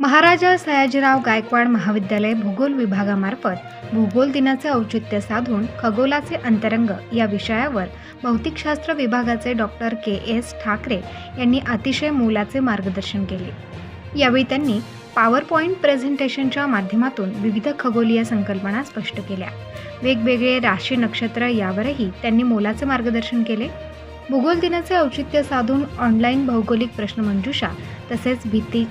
महाराजा सयाजीराव गायकवाड महाविद्यालय भूगोल विभागामार्फत भूगोल दिनाचे औचित्य साधून खगोलाचे अंतरंग या विषयावर भौतिकशास्त्र विभागाचे डॉक्टर के एस ठाकरे यांनी अतिशय मोलाचे मार्गदर्शन केले. यावेळी त्यांनी पॉवर पॉईंट प्रेझेंटेशनच्या माध्यमातून विविध खगोलीय संकल्पना स्पष्ट केल्या. वेगवेगळे राशी नक्षत्र यावरही त्यांनी मोलाचे मार्गदर्शन केले. भूगोल दिनाचे औचित्य साधून ऑनलाईन भौगोलिक प्रश्नमंजुषा तसेच भीती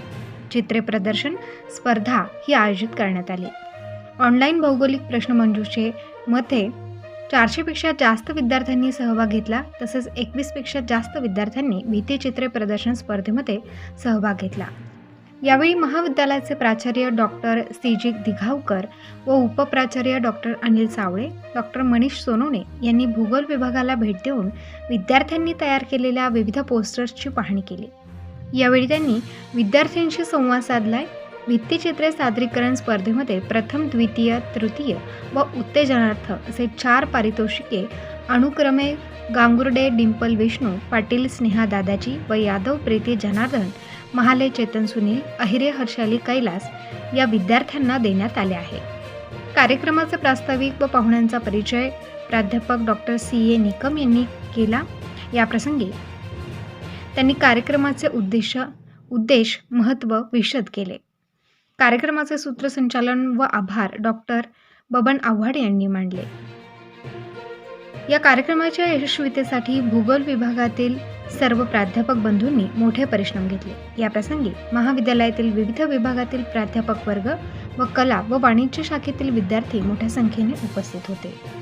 चित्रे प्रदर्शन स्पर्धा ही आयोजित करण्यात आली. ऑनलाईन भौगोलिक प्रश्नमंजुषेमध्ये चारशेपेक्षा जास्त विद्यार्थ्यांनी सहभाग घेतला तसेच एकवीसपेक्षा जास्त विद्यार्थ्यांनी भीतीचित्रे प्रदर्शन स्पर्धेमध्ये सहभाग घेतला. यावेळी महाविद्यालयाचे प्राचार्य डॉक्टर सीजी दिघावकर व उपप्राचार्य डॉक्टर अनिल सावळे डॉक्टर मनीष सोनोने यांनी भूगोल विभागाला भेट देऊन विद्यार्थ्यांनी तयार केलेल्या विविध पोस्टर्सची पाहणी केली. यावेळी त्यांनी विद्यार्थ्यांशी संवाद साधलाय भित्तिचित्रे सादरीकरण स्पर्धेमध्ये प्रथम द्वितीय तृतीय व उत्तेजनार्थ असे चार पारितोषिके अनुक्रमे गांगुर्डे डिंपल विष्णू पाटील स्नेहा दादाजी व यादव प्रीती जनार्दन महाले चेतन सुनील अहिरे हर्षाली कैलास या विद्यार्थ्यांना देण्यात आले आहे. कार्यक्रमाचे प्रास्ताविक व पाहुण्यांचा परिचय प्राध्यापक डॉक्टर सी ए निकम यांनी केला. याप्रसंगी त्यांनी कार्यक्रमाचे उद्देश उद्देश महत्त्व विशद केले. कार्यक्रमाचे सूत्रसंचालन व आभार डॉक्टर बबन आव्हाड यांनी मांडले. या कार्यक्रमाच्या यशस्वीतेसाठी भूगोल विभागातील सर्व प्राध्यापक बंधूंनी मोठे परिश्रम घेतले. या प्रसंगी महाविद्यालयातील विविध विभागातील प्राध्यापक वर्ग व कला व वाणिज्य शाखेतील विद्यार्थी मोठ्या संख्येने उपस्थित होते.